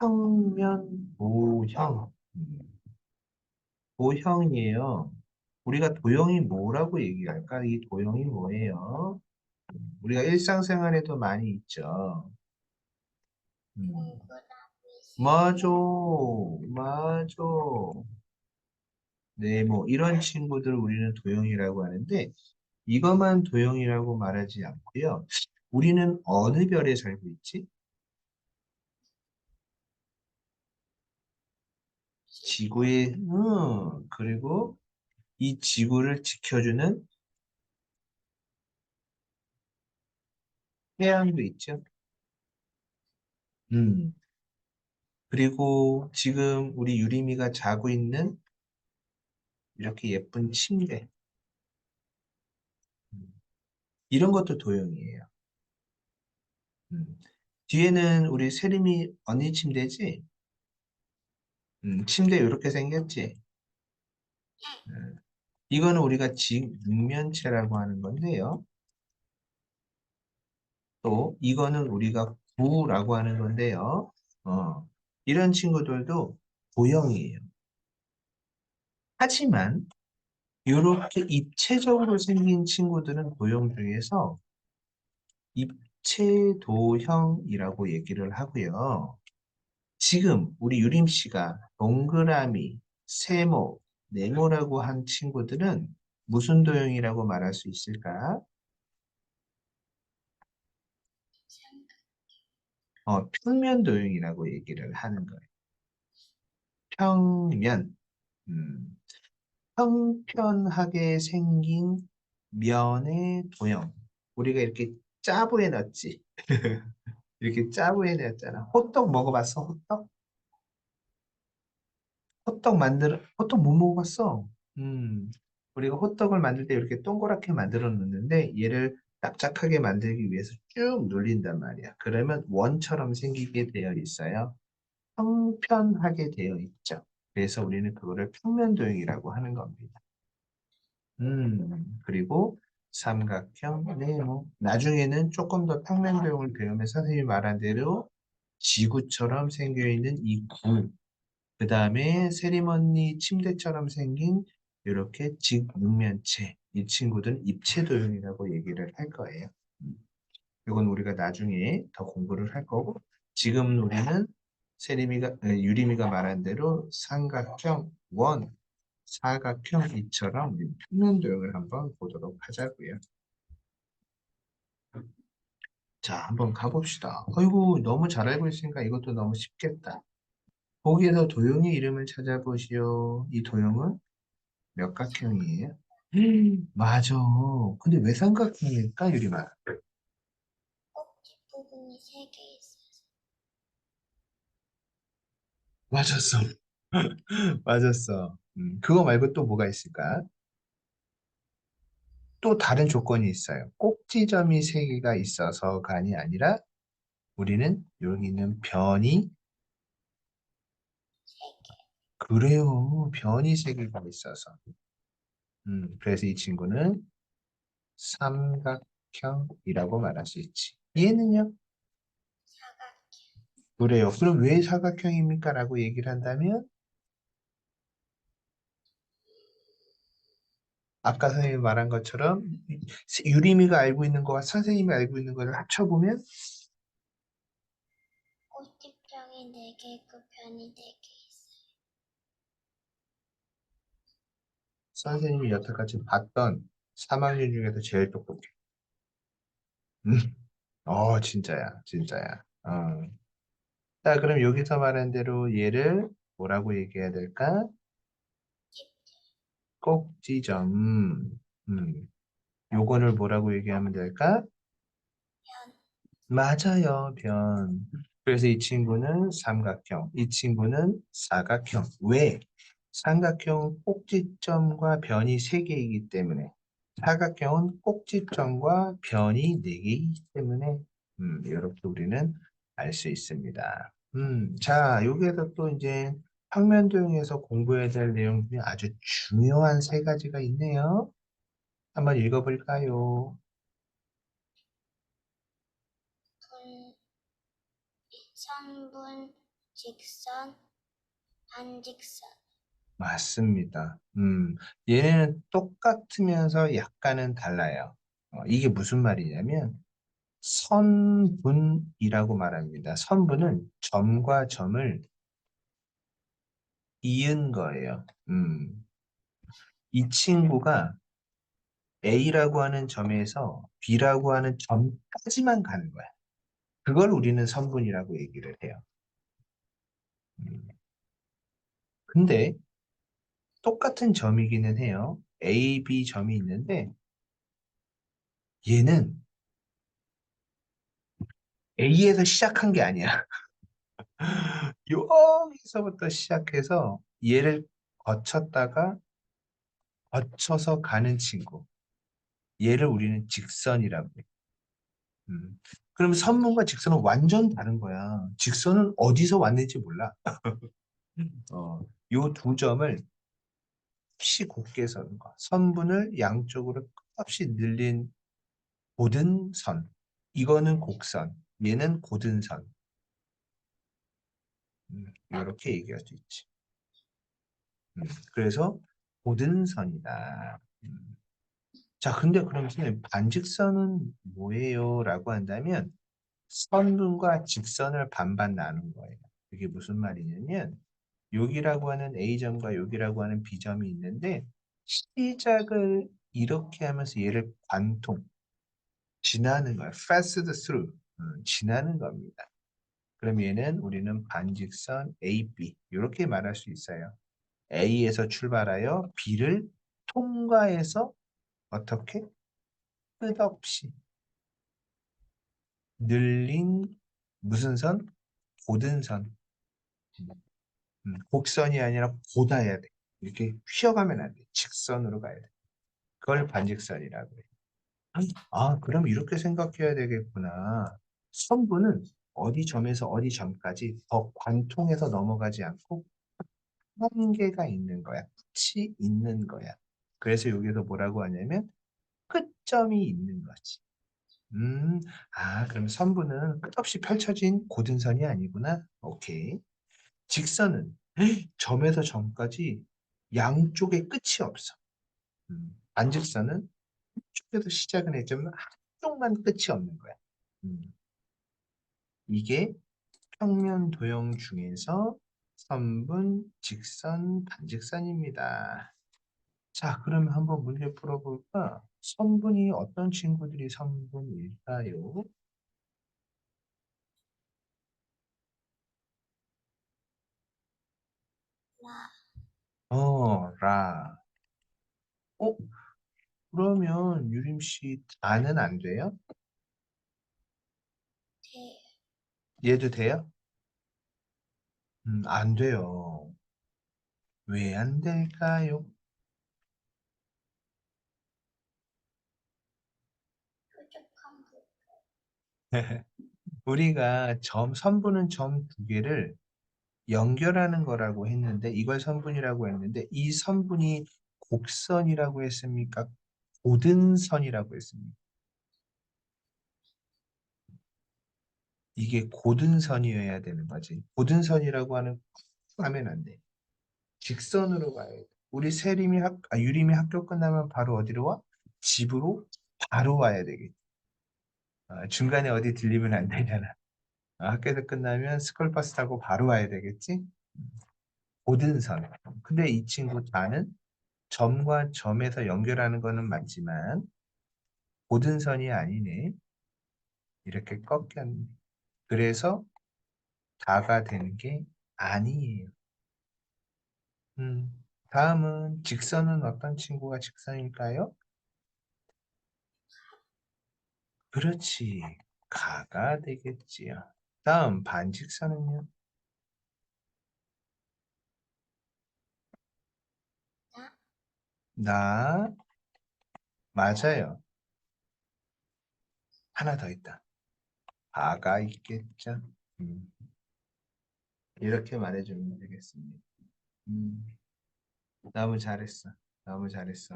평면. 음, 도형이에요. 우리가 도형이 뭐라고 얘기할까? 이 도형이 뭐예요? 우리가 일상생활에도 많이 있죠. 음, 맞아, 맞아. 네, 뭐 이런 친구들 우리는 도형이라고 하는데 이것만 도형이라고 말하지 않고요. 우리는 어느 별에 살고 있지? 지구에, 음, 그리고 이 지구를 지켜주는 태양도 있죠. 음, 그리고 지금 우리 유리미가 자고 있는 이렇게 예쁜 침대. 음, 이런 것도 도형이에요. 음, 뒤에는 우리 세림이 언니 침대지? 음, 침대 이렇게 생겼지? 음, 이거는 우리가 직육면체라고 하는 건데요. 또 이거는 우리가 구라고 하는 건데요. 어, 이런 친구들도 도형이에요. 하지만 이렇게 입체적으로 생긴 친구들은 도형 중에서 입체도형이라고 얘기를 하고요. 지금 우리 유림 씨가 동그라미, 세모, 네모라고 한 친구들은 무슨 도형이라고 말할 수 있을까? 어, 평면 도형이라고 얘기를 하는 거예요. 평면. 음, 평편하게 생긴 면의 도형. 우리가 이렇게 짜부해 놨지. 이렇게 짜부해 놨잖아. 호떡 먹어봤어? 호떡? 호떡 만들, 호떡 못 먹어봤어. 음, 우리가 호떡을 만들 때 이렇게 동그랗게 만들어 놓는데 얘를 납작하게 만들기 위해서 쭉 눌린단 말이야. 그러면 원처럼 생기게 되어 있어요. 평편하게 되어 있죠. 그래서 우리는 그거를 평면도형이라고 하는 겁니다. 음, 그리고 삼각형, 네모. 나중에는 조금 더 평면 도형을 배우면 선생님이 말한 대로 지구처럼 생겨있는 이 구, 그 다음에 세리머니 침대처럼 생긴 이렇게 직육면체, 이 친구들은 입체도형이라고 얘기를 할 거예요. 음, 이건 우리가 나중에 더 공부를 할 거고, 지금 우리는 에, 유리미가 말한 대로 삼각형, 원, 사각형 이처럼 우리 평면 도형을 한번 보도록 하자고요. 자, 한번 가봅시다. 어이구, 너무 잘 알고 있으니까 이것도 너무 쉽겠다. 거기에서 도형의 이름을 찾아보시오. 이 도형은 몇 각형이에요? 음, 맞아. 근데 왜 삼각형일까, 유리마? 꼭지 부분이 세 개 있어서 맞았어. 맞았어. 음, 그거 말고 또 뭐가 있을까? 또 다른 조건이 있어요. 꼭지점이 세 개가 있어서가 아니라 우리는 여기 있는 변이 그래요. 변이 세 개가 있어서. 음, 그래서 이 친구는 삼각형이라고 말할 수 있지. 얘는요? 그래요. 그럼 왜 사각형입니까? 라고 얘기를 한다면 아까 선생님이 말한 것처럼 유리미가 알고 있는 거와 선생님이 알고 있는 거를 합쳐보면 꼭지점이 네개 있고 변이 네개 있어요. 선생님이 여태까지 봤던 3학년 중에서 제일 똑똑해. 음, 어, 진짜야, 진짜야. 어. 자, 그럼 여기서 말한 대로 얘를 뭐라고 얘기해야 될까? 꼭지점. 음, 요거를 뭐라고 얘기하면 될까? 맞아요, 변. 그래서 이 친구는 삼각형, 이 친구는 사각형. 왜? 삼각형은 꼭지점과 변이 3개이기 때문에 사각형은 꼭지점과 변이 4개이기 때문에 음, 이렇게 우리는 알 수 있습니다. 음, 자, 여기에서 또 이제 평면 도형에서 공부해야 될 내용 중에 아주 중요한 세 가지가 있네요. 한번 읽어볼까요? 분, 선분, 직선, 반직선. 맞습니다. 음, 얘네는 똑같으면서 약간은 달라요. 어, 이게 무슨 말이냐면 선분이라고 말합니다. 선분은 점과 점을 이은 거예요. 음, 이 친구가 A라고 하는 점에서 B라고 하는 점까지만 가는 거야. 그걸 우리는 선분이라고 얘기를 해요. 음. 근데 똑같은 점이기는 해요. A, B 점이 있는데 얘는 A에서 시작한 게 아니야. 여기서부터 시작해서 얘를 거쳤다가 거쳐서 가는 친구. 얘를 우리는 직선이라고 해. 음. 그럼 선문과 직선은 완전 다른 거야. 직선은 어디서 왔는지 몰라. 어, 요두 점을 없이 곱게 서는 거. 선분을 양쪽으로 끝없이 늘린 고든 선. 이거는 곡선. 얘는 고든 선. 음, 이렇게 얘기할 수 있지. 음, 그래서 고든 선이다. 음. 자, 근데 그럼 선생님 반직선은 뭐예요? 라고 한다면 선분과 직선을 반반 나눈 거예요. 그게 무슨 말이냐면 여기라고 하는 A점과 여기라고 하는 B점이 있는데 시작을 이렇게 하면서 얘를 관통, 지나는 거야. passed through, 음, 지나는 겁니다. 그럼 얘는 우리는 반직선 AB 이렇게 말할 수 있어요. A에서 출발하여 B를 통과해서 어떻게? 끝없이 늘린 무슨 선? 고든 선. 음, 곡선이 아니라 고다야 돼. 이렇게 휘어가면 안 돼. 직선으로 가야 돼. 그걸 반직선이라고 해. 아, 그럼 이렇게 생각해야 되겠구나. 선분은 어디 점에서 어디 점까지 더 관통해서 넘어가지 않고 한계가 있는 거야. 끝이 있는 거야. 그래서 여기서 뭐라고 하냐면 끝점이 있는 거지. 음, 아, 그럼 선분은 끝없이 펼쳐진 고든 선이 아니구나. 오케이. 직선은 점에서 점까지 양쪽에 끝이 없어. 음, 반직선은 한쪽에서 시작은 했지만 한쪽만 끝이 없는 거야. 음. 이게 평면 도형 중에서 선분, 직선, 반직선입니다. 자, 그러면 한번 문제 풀어볼까? 선분이 어떤 친구들이 선분일까요? 라, 어, 라. 어? 그러면 유림 씨 다는 안 돼요? 대, 얘도 돼요? 음, 안 돼요. 왜 안 될까요? 우리가 점, 선분은 점 두 개를 연결하는 거라고 했는데 이걸 선분이라고 했는데 이 선분이 곡선이라고 했습니까? 고든선이라고 했습니까? 이게 고든선이어야 되는 거지. 고든선이라고 하는 꾹 하면 안 돼. 직선으로 가야 돼. 우리 세림이 학, 아, 유림이 학교 끝나면 바로 어디로 와? 집으로 바로 와야 되겠지. 아, 중간에 어디 들리면 안 되잖아. 아, 학교에서 끝나면 스쿨버스 타고 바로 와야 되겠지? 고든선. 근데 이 친구 다는 점과 점에서 연결하는 거는 맞지만 고든선이 아니네. 이렇게 꺾였네. 그래서 다가 되는 게 아니에요. 음, 다음은 직선은 어떤 친구가 직선일까요? 그렇지. 가가 되겠지요. 다음 반직선은요? 나, 나 맞아요. 하나 더 있다. 아가 있겠죠. 음. 이렇게 말해주면 되겠습니다. 음. 너무 잘했어. 너무 잘했어.